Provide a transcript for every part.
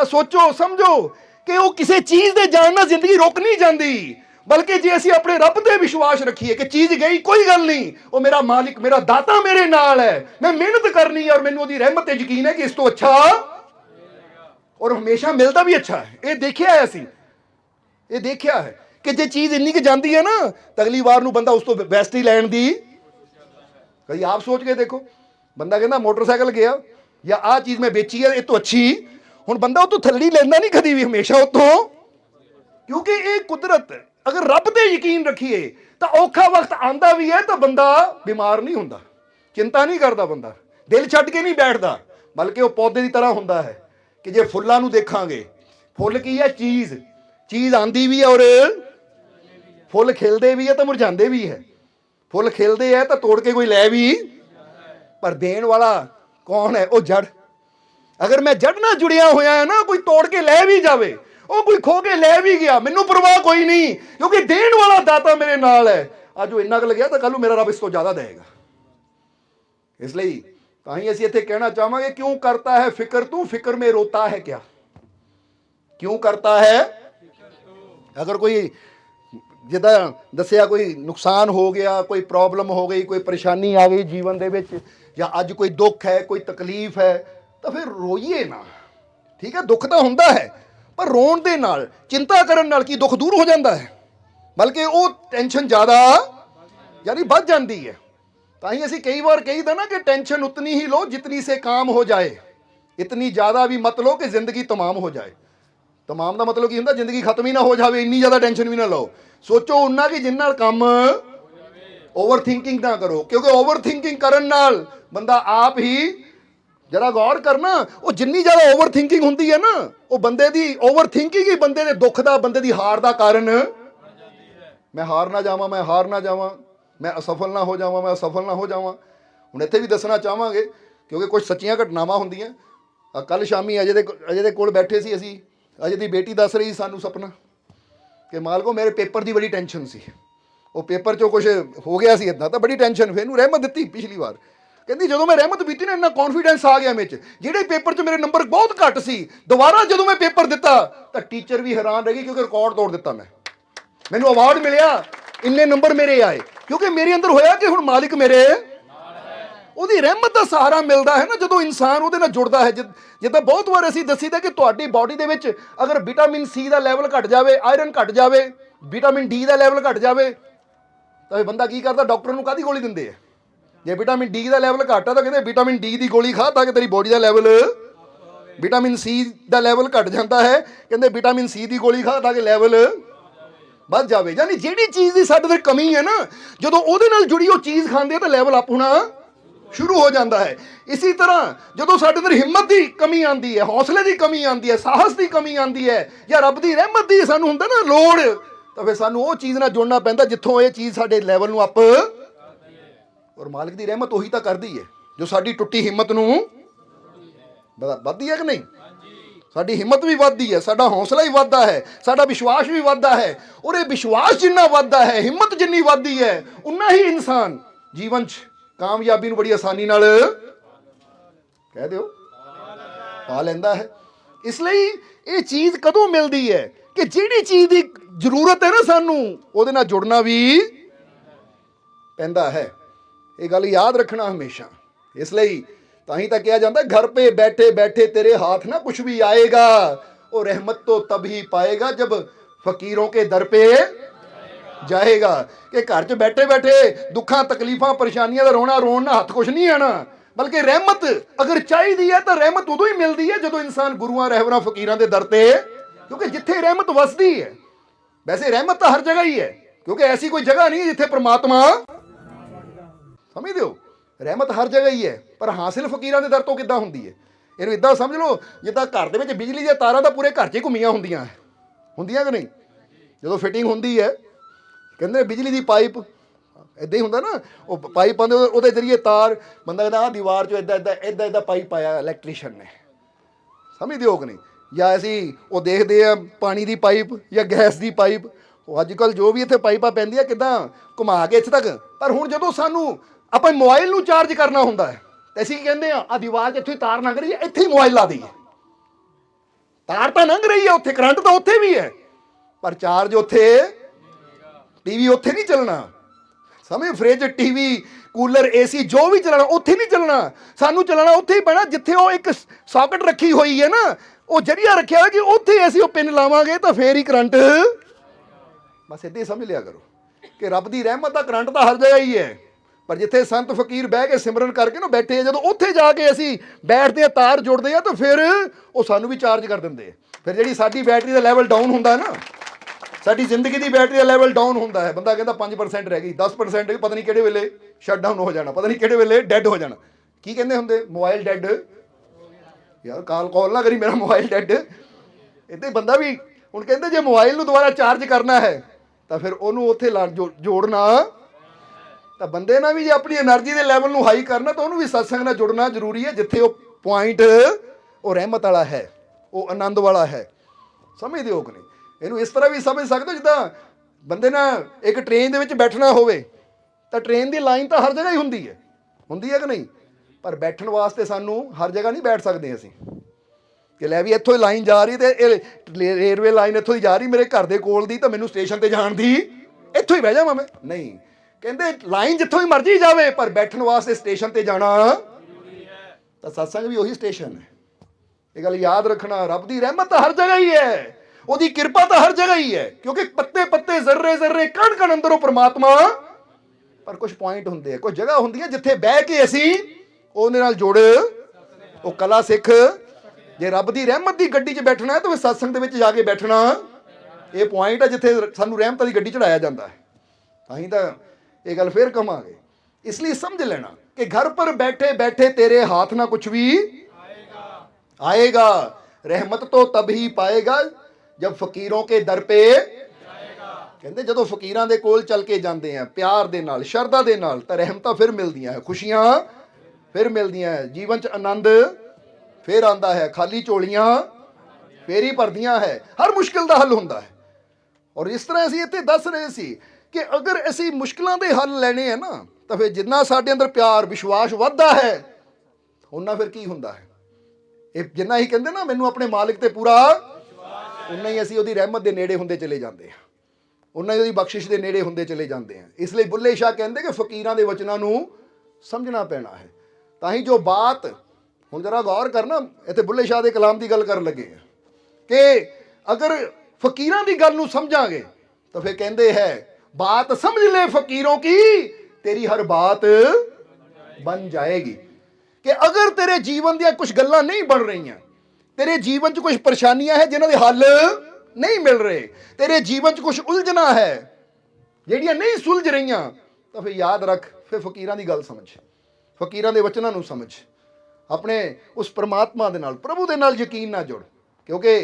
ਜਰਾ ਸੋਚੋ, ਸਮਝੋ ਕਿ ਉਹ ਕਿਸੇ ਚੀਜ਼ ਦੇ ਜਾਣ ਨਾਲ ਜ਼ਿੰਦਗੀ ਰੁਕ ਨਹੀਂ ਜਾਂਦੀ। ਬਲਕਿ ਜੇ ਅਸੀਂ ਆਪਣੇ ਰੱਬ ਤੇ ਵਿਸ਼ਵਾਸ ਰੱਖੀਏ ਕਿ ਚੀਜ਼ ਗਈ, ਕੋਈ ਗੱਲ ਨਹੀਂ। ਉਹ ਮੇਰਾ ਮਾਲਿਕ, ਮੇਰਾ ਦਾਤਾ ਮੇਰੇ ਨਾਲ ਹੈ। ਮੈਂ ਮਿਹਨਤ ਕਰਨੀ ਹੈ ਔਰ ਮੈਨੂੰ ਉਹਦੀ ਰਹਿਮਤ ਤੇ ਯਕੀਨ ਹੈ ਕਿ ਇਸ ਤੋਂ ਅੱਛਾ ਔਰ ਹਮੇਸ਼ਾ ਮਿਲਦਾ ਵੀ ਅੱਛਾ ਹੈ। ਇਹ ਦੇਖਿਆ ਹੈ ਅਸੀਂ। ਇਹ ਦੇਖਿਆ ਹੈ ਕਿ ਜੇ ਚੀਜ਼ ਇੰਨੀ ਕਿ ਜਾਂਦੀ ਹੈ ਨਾ, ਤਾਂ ਅਗਲੀ ਵਾਰ ਨੂੰ ਬੰਦਾ ਉਸ ਤੋਂ ਬੈਸਟ ਹੀ ਲੈਣ ਦੀ ਕਦੀ ਆਪ ਸੋਚ ਕੇ ਦੇਖੋ। ਬੰਦਾ ਕਹਿੰਦਾ ਮੋਟਰਸਾਈਕਲ ਗਿਆ ਜਾਂ ਆਹ ਚੀਜ਼ ਮੈਂ ਵੇਚੀ ਹੈ, ਇਹ ਤੋਂ ਅੱਛੀ। ਹੁਣ ਬੰਦਾ ਉਹ ਤੋਂ ਥੱਲੜੀ ਲੈਂਦਾ ਨਹੀਂ ਕਦੀ ਵੀ ਹਮੇਸ਼ਾ ਉਤੋਂ। ਕਿਉਂਕਿ ਇਹ ਕੁਦਰਤ, ਅਗਰ ਰੱਬ ਤੇ ਯਕੀਨ ਰੱਖੀਏ, ਤਾਂ ਔਖਾ ਵਕਤ ਆਂਦਾ ਵੀ ਹੈ ਤਾਂ ਬੰਦਾ ਬਿਮਾਰ ਨਹੀਂ ਹੁੰਦਾ। ਚਿੰਤਾ ਨਹੀਂ ਕਰਦਾ ਬੰਦਾ। ਦਿਲ ਛੱਡ ਕੇ ਨਹੀਂ ਬੈਠਦਾ। ਬਲਕਿ ਉਹ ਪੌਦੇ ਦੀ ਤਰ੍ਹਾਂ ਹੁੰਦਾ ਹੈ ਕਿ ਜੇ ਫੁੱਲਾਂ ਨੂੰ ਦੇਖਾਂਗੇ। ਫੁੱਲ ਕੀ ਹੈ? ਚੀਜ਼। ਚੀਜ਼ ਆਂਦੀ ਵੀ ਹੈ ਔਰ ਫੁੱਲ ਖਿਲਦੇ ਵੀ ਹੈ ਤਾਂ ਮੁਰਝਾਉਂਦੇ ਵੀ ਹੈ। ਫੁੱਲ ਖਿਲਦੇ ਹੈ ਤਾਂ ਤੋੜ ਕੇ ਕੋਈ ਲੈ ਵੀ। ਪਰ ਦੇਣ ਵਾਲਾ ਕੌਣ ਹੈ? ਉਹ ਜੜ। ਅਗਰ ਮੈਂ ਜੜ ਨਾਲ ਜੁੜਿਆ ਹੋਇਆ ਹੈ ਨਾ, ਕੋਈ ਤੋੜ ਕੇ ਲੈ ਵੀ ਜਾਵੇ, ਉਹ ਕੋਈ ਖੋ ਕੇ ਲੈ ਵੀ ਗਿਆ, ਮੈਨੂੰ ਪਰਵਾਹ ਕੋਈ ਨਹੀਂ, ਕਿਉਂਕਿ ਦੇਣ ਵਾਲਾ ਦਾਤਾ ਮੇਰੇ ਨਾਲ ਹੈ। ਅੱਜ ਉਹ ਇੰਨਾ ਕੁ ਲੱਗਿਆ ਤਾਂ ਕੱਲ ਨੂੰ ਮੇਰਾ ਰੱਬ ਇਸ ਤੋਂ ਜ਼ਿਆਦਾ ਦੇਵੇਗਾ। ਇਸ ਲਈ ਤਾਂ ਹੀ ਅਸੀਂ ਇੱਥੇ ਕਹਿਣਾ ਚਾਹਾਂਗੇ, ਕਿਉਂ ਕਰਤਾ ਹੈ ਫਿਕਰ ਤੂੰ, ਫਿਕਰ ਮੇ ਰੋਤਾ ਹੈ ਕਿਆ? ਕਿਉਂ ਕਰਤਾ ਹੈ? ਅਗਰ ਕੋਈ ਜਿੱਦਾਂ ਦੱਸਿਆ ਕੋਈ ਨੁਕਸਾਨ ਹੋ ਗਿਆ, ਕੋਈ ਪ੍ਰੋਬਲਮ ਹੋ ਗਈ, ਕੋਈ ਪਰੇਸ਼ਾਨੀ ਆ ਗਈ ਜੀਵਨ ਦੇ ਵਿੱਚ, ਜਾਂ ਅੱਜ ਕੋਈ ਦੁੱਖ ਹੈ, ਕੋਈ ਤਕਲੀਫ ਹੈ ਤਾਂ ਫਿਰ ਰੋਈਏ ਨਾ। ਠੀਕ ਹੈ, ਦੁੱਖ ਤਾਂ ਹੁੰਦਾ ਹੈ, ਪਰ ਰੋਣ ਦੇ ਨਾਲ, ਚਿੰਤਾ ਕਰਨ ਨਾਲ ਕੀ ਦੁੱਖ ਦੂਰ ਹੋ ਜਾਂਦਾ ਹੈ? ਬਲਕਿ ਉਹ ਟੈਨਸ਼ਨ ਜ਼ਿਆਦਾ ਯਾਨੀ ਵੱਧ ਜਾਂਦੀ ਹੈ। ਤਾਂ ਹੀ ਅਸੀਂ ਕਈ ਵਾਰ ਕਹੀਦਾ ਨਾ ਕਿ ਟੈਨਸ਼ਨ ਉਤਨੀ ਹੀ ਲੋ ਜਿਤਨੀ ਸੇ ਕਾਮ ਹੋ ਜਾਏ। ਇਤਨੀ ਜ਼ਿਆਦਾ ਵੀ ਮਤ ਲੋ ਕਿ ਜ਼ਿੰਦਗੀ ਤਮਾਮ ਹੋ ਜਾਏ। ਤਮਾਮ ਦਾ ਮਤਲਬ ਕੀ ਹੁੰਦਾ, ਜ਼ਿੰਦਗੀ ਖਤਮ ਹੀ ਨਾ ਹੋ ਜਾਵੇ, ਇੰਨੀ ਜ਼ਿਆਦਾ ਟੈਨਸ਼ਨ ਵੀ ਨਾ ਲਓ। ਸੋਚੋ ਉਹਨਾਂ ਕਿ ਜਿੰਨ ਨਾਲ ਕੰਮ ਓਵਰ ਥਿੰਕਿੰਗ ਨਾ ਕਰੋ, ਕਿਉਂਕਿ ਓਵਰ ਥਿੰਕਿੰਗ ਕਰਨ ਨਾਲ ਬੰਦਾ ਆਪ ਹੀ ਜਰਾ ਗੌਰ ਕਰਨਾ, ਉਹ ਜਿੰਨੀ ਜ਼ਿਆਦਾ ਓਵਰ ਥਿੰਕਿੰਗ ਹੁੰਦੀ ਹੈ ਨਾ, ਉਹ ਬੰਦੇ ਦੀ ਓਵਰ ਥਿੰਕਿੰਗ ਹੀ ਬੰਦੇ ਦੇ ਦੁੱਖ ਦਾ, ਬੰਦੇ ਦੀ ਹਾਰ ਦਾ ਕਾਰਨ। ਮੈਂ ਹਾਰ ਨਾ ਜਾਵਾਂ, ਮੈਂ ਹਾਰ ਨਾ ਜਾਵਾਂ, ਮੈਂ ਅਸਫਲ ਨਾ ਹੋ ਜਾਵਾਂ, ਮੈਂ ਅਸਫਲ ਨਾ ਹੋ ਜਾਵਾਂ। ਹੁਣ ਇੱਥੇ ਵੀ ਦੱਸਣਾ ਚਾਹਾਂਗੇ, ਕਿਉਂਕਿ ਕੁਝ ਸੱਚੀਆਂ ਘਟਨਾਵਾਂ ਹੁੰਦੀਆਂ। ਕੱਲ ਸ਼ਾਮੀ ਅਜੇ ਦੇ ਅਜੇ ਦੇ ਕੋਲ ਬੈਠੇ ਸੀ ਅਸੀਂ। ਅਜੇ ਦੀ ਬੇਟੀ ਦੱਸ ਰਹੀ ਸੀ ਸਾਨੂੰ ਸੁਪਨਾ ਕਿ ਮਾਲਕੋ, ਮੇਰੇ ਪੇਪਰ ਦੀ ਬੜੀ ਟੈਨਸ਼ਨ ਸੀ। ਉਹ ਪੇਪਰ 'ਚੋਂ ਕੁਝ ਹੋ ਗਿਆ ਸੀ ਇਦਾਂ ਤਾਂ ਬੜੀ ਟੈਨਸ਼ਨ, ਫਿਰ ਇਹਨੂੰ ਰਹਿਮਤ ਦਿੱਤੀ ਪਿਛਲੀ ਵਾਰ। ਕਹਿੰਦੀ, ਜਦੋਂ ਮੈਂ ਰਹਿਮਤ ਬੀਤੀ ਨਾ, ਇੰਨਾ ਕੌਨਫੀਡੈਂਸ ਆ ਗਿਆ ਮੇਰੇ 'ਚ ਜਿਹੜੇ ਪੇਪਰ 'ਚ ਮੇਰੇ ਨੰਬਰ ਬਹੁਤ ਘੱਟ ਸੀ, ਦੁਬਾਰਾ ਜਦੋਂ ਮੈਂ ਪੇਪਰ ਦਿੱਤਾ, ਤਾਂ ਟੀਚਰ ਵੀ ਹੈਰਾਨ ਰਹਿ ਗਈ ਕਿਉਂਕਿ ਰਿਕਾਰਡ ਤੋੜ ਦਿੱਤਾ ਮੈਂ। ਮੈਨੂੰ ਅਵਾਰਡ ਮਿਲਿਆ, ਇੰਨੇ ਨੰਬਰ ਮੇਰੇ ਆਏ। ਕਿਉਂਕਿ ਮੇਰੇ ਅੰਦਰ ਹੋਇਆ ਕਿ ਹੁਣ ਮਾਲਿਕ ਮੇਰੇ ਉਹਦੀ ਰਹਿਮਤ ਦਾ ਸਹਾਰਾ ਮਿਲਦਾ ਹੈ ਨਾ, ਜਦੋਂ ਇਨਸਾਨ ਉਹਦੇ ਨਾਲ ਜੁੜਦਾ ਹੈ। ਜਿ- ਜਿੱਦਾਂ ਬਹੁਤ ਵਾਰ ਅਸੀਂ ਦੱਸੀਦਾ ਕਿ ਤੁਹਾਡੀ ਬਾਡੀ ਦੇ ਵਿੱਚ ਅਗਰ ਵਿਟਾਮਿਨ ਸੀ ਦਾ ਲੈਵਲ ਘਟ ਜਾਵੇ ਆਇਰਨ ਘਟ ਜਾਵੇ ਵਿਟਾਮਿਨ ਡੀ ਦਾ ਲੈਵਲ ਘਟ ਜਾਵੇ, ਤਾਂ ਇਹ ਬੰਦਾ ਕੀ ਕਰਦਾ? ਡਾਕਟਰ ਨੂੰ ਕਾਦੀ ਗੋਲੀ ਦਿੰਦੇ ਆ? ਜੇ ਵਿਟਾਮਿਨ ਡੀ ਦਾ ਲੈਵਲ ਘੱਟ ਆ ਤਾਂ ਕਹਿੰਦੇ ਵਿਟਾਮਿਨ ਡੀ ਦੀ ਗੋਲੀ ਖਾ ਤਾਂ ਕਿ ਤੇਰੀ ਬੋਡੀ ਦਾ ਲੈਵਲ ਵਿਟਾਮਿਨ ਸੀ ਦਾ ਲੈਵਲ ਘਟ ਜਾਂਦਾ ਹੈ। ਕਹਿੰਦੇ ਵਿਟਾਮਿਨ ਸੀ ਦੀ ਗੋਲੀ ਖਾ ਤਾਂ ਕਿ ਲੈਵਲ ਵੱਧ ਜਾਵੇ। ਯਾਨੀ ਜਿਹੜੀ ਚੀਜ਼ ਦੀ ਸਾਡੇ ਅੰਦਰ ਕਮੀ ਹੈ ਨਾ, ਜਦੋਂ ਉਹਦੇ ਨਾਲ ਜੁੜੀ ਉਹ ਚੀਜ਼ ਖਾਂਦੇ ਆ ਤਾਂ ਲੈਵਲ ਅਪ ਹੋਣਾ ਸ਼ੁਰੂ ਹੋ ਜਾਂਦਾ ਹੈ। ਇਸੇ ਤਰ੍ਹਾਂ ਜਦੋਂ ਸਾਡੇ ਅੰਦਰ ਹਿੰਮਤ ਦੀ ਕਮੀ ਆਂਦੀ ਹੈ, ਹੌਸਲੇ ਦੀ ਕਮੀ ਆਂਦੀ ਹੈ, ਸਾਹਸ ਦੀ ਕਮੀ ਆਂਦੀ ਹੈ ਜਾਂ ਰੱਬ ਦੀ ਰਹਿਮਤ ਦੀ ਸਾਨੂੰ ਹੁੰਦਾ ਨਾ ਲੋੜ, ਤਾਂ ਫਿਰ ਸਾਨੂੰ ਉਹ ਚੀਜ਼ ਨਾਲ ਜੁੜਨਾ ਪੈਂਦਾ ਜਿੱਥੋਂ ਇਹ ਚੀਜ਼ ਸਾਡੇ ਲੈਵਲ ਨੂੰ ਅਪ ਔਰ ਮਾਲਕ ਦੀ ਰਹਿਮਤ ਉਹੀ ਤਾਂ ਕਰਦੀ ਹੈ ਜੋ ਸਾਡੀ ਟੁੱਟੀ ਹਿੰਮਤ ਨੂੰ ਵਧ- ਵੱਧਦੀ ਹੈ ਕਿ ਨਹੀਂ? ਸਾਡੀ ਹਿੰਮਤ ਵੀ ਵੱਧਦੀ ਹੈ ਸਾਡਾ ਹੌਸਲਾ ਹੀ ਵੱਧਦਾ ਹੈ, ਸਾਡਾ ਵਿਸ਼ਵਾਸ ਵੀ ਵੱਧਦਾ ਹੈ, ਔਰ ਇਹ ਵਿਸ਼ਵਾਸ ਜਿੰਨਾ ਵੱਧਦਾ ਹੈ, ਹਿੰਮਤ ਜਿੰਨੀ ਵੱਧਦੀ ਹੈ ਉਨਾ ਹੀ ਇਨਸਾਨ ਜੀਵਨ 'ਚ ਕਾਮਯਾਬੀ ਨੂੰ ਬੜੀ ਆਸਾਨੀ ਨਾਲ ਕਹਿ ਦਿਓ, ਪਾ ਲੈਂਦਾ ਹੈ। ਇਸ ਲਈ ਇਹ ਚੀਜ਼ ਕਦੋਂ ਮਿਲਦੀ ਹੈ ਕਿ ਜਿਹੜੀ ਚੀਜ਼ ਦੀ ਜ਼ਰੂਰਤ ਹੈ ਨਾ ਸਾਨੂੰ, ਉਹਦੇ ਨਾਲ ਜੁੜਨਾ ਵੀ ਪੈਂਦਾ ਹੈ। ਇਹ ਗੱਲ ਯਾਦ ਰੱਖਣਾ ਹਮੇਸ਼ਾ। ਇਸ ਲਈ ਤਾਂ ਹੀ ਤਾਂ ਕਿਹਾ ਜਾਂਦਾ, ਘਰ 'ਤੇ ਬੈਠੇ ਬੈਠੇ ਤੇਰੇ ਹੱਥ ਨਾ ਕੁਝ ਵੀ ਆਏਗਾ, ਉਹ ਰਹਿਮਤ ਤੋਂ ਤਬ ਹੀ ਪਾਏਗਾ ਜਬ ਫਕੀਰੋਂ ਕੇ ਦਰ 'ਤੇ ਜਾਏਗਾ। ਕਿ ਘਰ 'ਚ ਬੈਠੇ ਬੈਠੇ ਦੁੱਖਾਂ, ਤਕਲੀਫਾਂ, ਪਰੇਸ਼ਾਨੀਆਂ ਦਾ ਰੋਣਾ ਰੋਣ ਨਾਲ ਹੱਥ ਕੁਝ ਨਹੀਂ ਆਣਾ ਬਲਕਿ ਰਹਿਮਤ ਅਗਰ ਚਾਹੀਦੀ ਹੈ ਤਾਂ ਰਹਿਮਤ ਉਦੋਂ ਹੀ ਮਿਲਦੀ ਹੈ ਜਦੋਂ ਇਨਸਾਨ ਗੁਰੂਆਂ ਰਹਿਬਰਾਂ ਫਕੀਰਾਂ ਦੇ ਦਰ ਤੇ, ਕਿਉਂਕਿ ਜਿੱਥੇ ਰਹਿਮਤ ਵਸਦੀ ਹੈ, ਵੈਸੇ ਰਹਿਮਤ ਤਾਂ ਹਰ ਜਗ੍ਹਾ ਹੀ ਹੈ, ਕਿਉਂਕਿ ਐਸੀ ਕੋਈ ਜਗ੍ਹਾ ਨਹੀਂ ਜਿੱਥੇ ਪ੍ਰਮਾਤਮਾ ਸਮਝਦੇ ਹੋ ਰਹਿਮਤ ਹਰ ਜਗ੍ਹਾ ਹੀ ਹੈ, ਪਰ ਹਾਸਿਲ ਫਕੀਰਾਂ ਦੇ ਦਰ ਤੋਂ ਕਿੱਦਾਂ ਹੁੰਦੀ ਹੈ? ਇਹਨੂੰ ਇਦਾਂ ਸਮਝ ਲਓ ਜਿੱਦਾਂ ਘਰ ਦੇ ਵਿੱਚ ਬਿਜਲੀ ਦੀਆਂ ਤਾਰਾਂ ਤਾਂ ਪੂਰੇ ਘਰ 'ਚ ਹੀ ਘੁੰਮੀਆਂ ਹੁੰਦੀਆਂ। ਹੁੰਦੀਆਂ ਕਿ ਨਹੀਂ? ਜਦੋਂ ਫਿਟਿੰਗ ਹੁੰਦੀ ਹੈ, ਕਹਿੰਦੇ ਬਿਜਲੀ ਦੀ ਪਾਈਪ ਇਦਾਂ ਹੀ ਹੁੰਦਾ ਨਾ, ਉਹ ਪਾਈਪ ਪਾਉਂਦੇ ਉਹਦੇ- ਜ਼ਰੀਏ ਤਾਰ, ਬੰਦਾ ਕਹਿੰਦਾ, ਆਹ ਦੀਵਾਰ 'ਚੋਂ ਇਦਾਂ ਇਦਾਂ ਇਦਾਂ ਇਦਾਂ ਪਾਈਪ ਪਾਇਆ ਇਲੈਕਟ੍ਰੀਸ਼ੀਅਨ ਨੇ। ਸਮਝਦੇ ਹੋ ਕਿ ਨਹੀਂ? ਜਾਂ ਅਸੀਂ ਉਹ ਦੇਖਦੇ ਆ ਪਾਣੀ ਦੀ ਪਾਈਪ ਜਾਂ ਗੈਸ ਦੀ ਪਾਈਪ। ਉਹ ਅੱਜ ਕੱਲ ਜੋ ਵੀ ਇੱਥੇ ਪਾਈਪਾਂ ਪੈਂਦੀਆਂ, ਕਿਦਾਂ ਘੁਮਾ ਕੇ ਇੱਥੇ ਤੱਕ? ਪਰ ਹੁਣ ਜਦੋਂ ਸਾਨੂੰ ਆਪਾਂ ਮੋਬਾਈਲ ਨੂੰ ਚਾਰਜ ਕਰਨਾ ਹੁੰਦਾ ਹੈ। ਤੇ ਅਸੀਂ ਕੀ ਕਹਿੰਦੇ ਆ ਆ ਦੀਵਾਰ 'ਚ ਇੱਥੇ ਹੀ ਤਾਰ ਰਹੀ ਹੈ, ਇੱਥੇ ਹੀ ਮੋਬਾਈਲ ਲਾ ਦਈਏ। ਤਾਰ ਤਾਂ ਲੰਘ ਰਹੀ ਹੈ ਉੱਥੇ, ਕਰੰਟ ਤਾਂ ਉੱਥੇ ਵੀ ਹੈ। ਪਰ ਚਾਰਜ ਉੱਥੇ, ਟੀਵੀ ਉੱਥੇ ਨਹੀਂ ਚੱਲਣਾ। ਸਮੇਂ ਫ੍ਰਿਜ, ਟੀਵੀ, ਕੂਲਰ, ਏਸੀ ਜੋ ਵੀ ਚੱਲਣਾ, ਉੱਥੇ ਨਹੀਂ ਚੱਲਣਾ। ਸਾਨੂੰ ਚੱਲਣਾ ਉੱਥੇ ਹੀ ਪੈਣਾ, ਜਿੱਥੇ ਉਹ ਇੱਕ ਸਾਕਟ ਰੱਖੀ ਹੋਈ ਹੈ ਨਾ, ਉਹ ਜਰੀਆ ਰੱਖਿਆ ਹੋਇਆ ਕਿ ਉੱਥੇ ਅਸੀਂ ਉਹ ਪਿੰਨ ਲਾਵਾਂਗੇ ਤਾਂ ਫੇਰ ਹੀ ਕਰੰਟ। ਬਸ ਇੱਦਾਂ ਹੀ ਸਮਝ ਲਿਆ ਕਰੋ ਕਿ ਰੱਬ ਦੀ ਰਹਿਮਤ ਦਾ ਕਰੰਟ ਤਾਂ ਹਰ ਜਗ੍ਹਾ ਹੀ ਹੈ। ਪਰ ਜਿੱਥੇ ਸੰਤ ਫਕੀਰ ਬਹਿ ਕੇ ਸਿਮਰਨ ਕਰਕੇ ਨਾ ਬੈਠੇ ਆ, ਜਦੋਂ ਉੱਥੇ ਜਾ ਕੇ ਅਸੀਂ ਬੈਠਦੇ ਆ, ਤਾਰ ਜੁੜਦੇ ਆ, ਤਾਂ ਫਿਰ ਉਹ ਸਾਨੂੰ ਵੀ ਚਾਰਜ ਕਰ ਦਿੰਦੇ ਆ। ਫਿਰ ਜਿਹੜੀ ਸਾਡੀ ਬੈਟਰੀ ਦਾ ਲੈਵਲ ਡਾਊਨ ਹੁੰਦਾ ਨਾ, ਸਾਡੀ ਜ਼ਿੰਦਗੀ ਦੀ ਬੈਟਰੀ ਦਾ ਲੈਵਲ ਡਾਊਨ ਹੁੰਦਾ ਹੈ। ਬੰਦਾ ਕਹਿੰਦਾ 5% ਰਹਿ ਗਈ 10% ਰਹਿ ਗਈ ਪਤਾ ਨਹੀਂ ਕਿਹੜੇ ਵੇਲੇ ਸ਼ਟ ਡਾਊਨ ਹੋ ਜਾਣਾ, ਪਤਾ ਨਹੀਂ ਕਿਹੜੇ ਵੇਲੇ ਡੈੱਡ ਹੋ ਜਾਣਾ। ਕੀ ਕਹਿੰਦੇ ਹੁੰਦੇ? ਮੋਬਾਈਲ ਡੈੱਡ ਯਾਰ ਕਾਲ ਕਾਲ ਨਾ ਕਰੀ, ਮੇਰਾ ਮੋਬਾਈਲ ਡੈੱਡ ਇੱਥੇ ਬੰਦਾ ਵੀ ਹੁਣ ਕਹਿੰਦੇ ਜੇ ਮੋਬਾਈਲ ਨੂੰ ਦੁਬਾਰਾ ਚਾਰਜ ਕਰਨਾ ਹੈ, ਤਾਂ ਫਿਰ ਉਹਨੂੰ ਉੱਥੇ ਲਾ ਜੋੜਨਾ ਤਾਂ ਬੰਦੇ ਨਾਲ ਵੀ ਜੇ ਆਪਣੀ એનર્ਜੀ ਦੇ ਲੈਵਲ ਨੂੰ ਹਾਈ ਕਰਨਾ ਤਾਂ ਉਹਨੂੰ ਵੀ satsang ਨਾਲ ਜੁੜਨਾ ਜ਼ਰੂਰੀ ਹੈ, ਜਿੱਥੇ ਉਹ ਪੁਆਇੰਟ ਉਹ ਰਹਿਮਤ ਵਾਲਾ ਹੈ, ਉਹ ਆਨੰਦ ਵਾਲਾ ਹੈ। ਸਮਝਦੇ ਹੋ ਕਿ ਨਹੀਂ? ਇਹਨੂੰ ਇਸ ਤਰ੍ਹਾਂ ਵੀ ਸਮਝ ਸਕਦੇ ਹੋ, ਜਿੱਦਾਂ ਬੰਦੇ ਨਾਲ ਇੱਕ ਟ੍ਰੇਨ ਦੇ ਵਿੱਚ ਬੈਠਣਾ ਹੋਵੇ, ਤਾਂ ਟ੍ਰੇਨ ਦੀ ਲਾਈਨ ਤਾਂ ਹਰ ਜਗ੍ਹਾ ਹੀ ਹੁੰਦੀ ਹੈ। ਹੁੰਦੀ ਹੈ ਕਿ ਨਹੀਂ? ਪਰ ਬੈਠਣ ਵਾਸਤੇ ਸਾਨੂੰ ਹਰ ਜਗ੍ਹਾ ਨਹੀਂ ਬੈਠ ਸਕਦੇ ਅਸੀਂ। ਕਿ ਲੈ ਵੀ ਇੱਥੋਂ ਹੀ ਲਾਈਨ ਜਾ ਰਹੀ ਤੇ ਇਹ ਰੇਲਵੇ ਲਾਈਨ ਇੱਥੋਂ ਹੀ ਜਾ ਰਹੀ, ਮੇਰੇ ਘਰ ਦੇ ਕੋਲ ਦੀ ਤਾਂ ਮੈਨੂੰ ਸਟੇਸ਼ਨ ਤੇ ਜਾਣ ਦੀ, ਇੱਥੋਂ ਹੀ ਬਹਿ ਜਾਵਾਂ ਮੈਂ। ਨਹੀਂ ਕਹਿੰਦੇ ਲਾਈਨ ਜਿੱਥੋਂ ਹੀ ਮਰਜ਼ੀ ਜਾਵੇ, ਪਰ ਬੈਠਣ ਵਾਸਤੇ ਸਟੇਸ਼ਨ ਤੇ ਜਾਣਾ ਤਾਂ ਸਤਸੰਗ ਵੀ ਉਹੀ ਸਟੇਸ਼ਨ ਹੈ। ਇਹ ਗੱਲ ਯਾਦ ਰੱਖਣਾ, ਰੱਬ ਦੀ ਰਹਿਮਤ ਤਾਂ ਹਰ ਜਗ੍ਹਾ ਹੀ ਹੈ। ਉਹਦੀ ਕਿਰਪਾ ਤਾਂ ਹਰ ਜਗ੍ਹਾ ਹੀ ਹੈ, ਕਿਉਂਕਿ ਪੱਤੇ ਪੱਤੇ, ਜ਼ਰਰੇ ਜ਼ਰਰੇ, ਕਣ ਕਣ ਅੰਦਰੋਂ ਪ੍ਰਮਾਤਮਾ ਪਰ ਕੁਝ ਪੁਆਇੰਟ ਹੁੰਦੇ ਆ ਕੁਝ ਜਗ੍ਹਾ ਹੁੰਦੀਆਂ ਜਿੱਥੇ ਬਹਿ ਕੇ ਅਸੀਂ ਉਹਦੇ ਨਾਲ ਜੁੜ, ਉਹ ਕਲਾ ਸਿੱਖ, ਜੇ ਰੱਬ ਦੀ ਰਹਿਮਤ ਦੀ ਗੱਡੀ 'ਚ ਬੈਠਣਾ ਹੈ ਤਾਂ ਫਿਰ ਸਤਸੰਗ ਦੇ ਵਿੱਚ ਜਾ ਕੇ ਬੈਠਣਾ। ਇਹ ਪੁਆਇੰਟ ਹੈ ਜਿੱਥੇ ਸਾਨੂੰ ਰਹਿਮਤ ਦੀ ਗੱਡੀ ਚੜਾਇਆ ਜਾਂਦਾ ਹੈ। ਤਾਂ ਹੀ ਤਾਂ ਇਹ ਗੱਲ ਫੇਰ ਕਵਾਂਗੇ। ਇਸ ਲਈ ਸਮਝ ਲੈਣਾ ਕਿ ਘਰ ਪਰ ਬੈਠੇ ਬੈਠੇ ਤੇਰੇ ਹੱਥ ਨਾਲ ਕੁਝ ਵੀ ਆਏਗਾ। ਆਏਗਾ ਰਹਿਮਤ ਤੋਂ ਤਬ ਹੀ ਪਾਏਗਾ ਜਦ ਫਕੀਰੋਂ ਕੇ ਦਰ ਪੇ ਕਹਿੰਦੇ ਜਦੋਂ ਫਕੀਰਾਂ ਦੇ ਕੋਲ ਚੱਲ ਕੇ ਜਾਂਦੇ ਆ, ਪਿਆਰ ਦੇ ਨਾਲ, ਸ਼ਰਧਾ ਦੇ ਨਾਲ, ਤਾਂ ਰਹਿਮਤਾਂ ਫਿਰ ਮਿਲਦੀਆਂ ਹੈ, ਖੁਸ਼ੀਆਂ ਫਿਰ ਮਿਲਦੀਆਂ ਹੈ, ਜੀਵਨ 'ਚ ਆਨੰਦ ਫਿਰ ਆਂਦਾ ਹੈ, ਖਾਲੀ ਝੋਲੀਆਂ ਫੇਰ ਹੀ ਭਰਦੀਆਂ ਹੈ, ਹਰ ਮੁਸ਼ਕਿਲ ਦਾ ਹੱਲ ਹੁੰਦਾ ਹੈ। ਔਰ ਇਸ ਤਰ੍ਹਾਂ ਅਸੀਂ ਇੱਥੇ ਦੱਸ ਰਹੇ ਸੀ ਕਿ ਅਗਰ ਅਸੀਂ ਮੁਸ਼ਕਲਾਂ ਦੇ ਹੱਲ ਲੈਣੇ ਆ ਨਾ, ਤਾਂ ਫਿਰ ਜਿੰਨਾ ਸਾਡੇ ਅੰਦਰ ਪਿਆਰ, ਵਿਸ਼ਵਾਸ ਵੱਧਦਾ ਹੈ ਉਹਨਾਂ ਫਿਰ ਕੀ ਹੁੰਦਾ ਹੈ? ਇਹ ਜਿੰਨਾ ਹੀ ਕਹਿੰਦੇ ਨਾ, ਮੈਨੂੰ ਆਪਣੇ ਮਾਲਕ ਤੇ ਪੂਰਾ ਉਨਾ ਹੀ ਅਸੀਂ ਉਹਦੀ ਰਹਿਮਤ ਦੇ ਨੇੜੇ ਹੁੰਦੇ ਚਲੇ ਜਾਂਦੇ ਹਾਂ। ਉਨਾ ਹੀ ਉਹਦੀ ਬਖਸ਼ਿਸ਼ ਦੇ ਨੇੜੇ ਹੁੰਦੇ ਚਲੇ ਜਾਂਦੇ ਹਾਂ। ਇਸ ਲਈ ਬੁੱਲੇ ਸ਼ਾਹ ਕਹਿੰਦੇ ਕਿ ਫਕੀਰਾਂ ਦੇ ਵਚਨਾਂ ਨੂੰ ਸਮਝਣਾ ਪੈਣਾ ਹੈ। ਤਾਂ ਹੀ ਜੋ ਬਾਤ, ਹੁਣ ਜਰਾ ਗੌਰ ਕਰਨਾ ਇੱਥੇ ਬੁੱਲੇ ਸ਼ਾਹ ਦੇ ਕਲਾਮ ਦੀ ਗੱਲ ਕਰਨ ਲੱਗੇ ਹਾਂ ਕਿ ਅਗਰ ਫਕੀਰਾਂ ਦੀ ਗੱਲ ਨੂੰ ਸਮਝਾਂਗੇ, ਤਾਂ ਫਿਰ ਕਹਿੰਦੇ ਹੈ ਬਾਤ ਸਮਝ ਲੈ ਫਕੀਰੋਂ ਕੀ? ਤੇਰੀ ਹਰ ਬਾਤ ਬਣ ਜਾਏਗੀ। ਕਿ ਅਗਰ ਤੇਰੇ ਜੀਵਨ ਦੀਆਂ ਕੁਝ ਗੱਲਾਂ ਨਹੀਂ ਬਣ ਰਹੀਆਂ, ਤੇਰੇ ਜੀਵਨ 'ਚ ਕੁਝ ਪਰੇਸ਼ਾਨੀਆਂ ਹੈ ਜਿਨ੍ਹਾਂ ਦੇ ਹੱਲ ਨਹੀਂ ਮਿਲ ਰਹੇ, ਤੇਰੇ ਜੀਵਨ 'ਚ ਕੁਝ ਉਲਝਣਾ ਹੈ, ਜਿਹੜੀਆਂ ਨਹੀਂ ਸੁਲਝ ਰਹੀਆਂ, ਤਾਂ ਫਿਰ ਯਾਦ ਰੱਖ, ਫਿਰ ਫਕੀਰਾਂ ਦੀ ਗੱਲ ਸਮਝ। ਫਕੀਰਾਂ ਦੇ ਵਚਨਾਂ ਨੂੰ ਸਮਝ। ਆਪਣੇ ਉਸ ਪ੍ਰਮਾਤਮਾ ਦੇ ਨਾਲ, ਪ੍ਰਭੂ ਦੇ ਨਾਲ ਯਕੀਨ ਨਾ ਜੋੜ। ਕਿਉਂਕਿ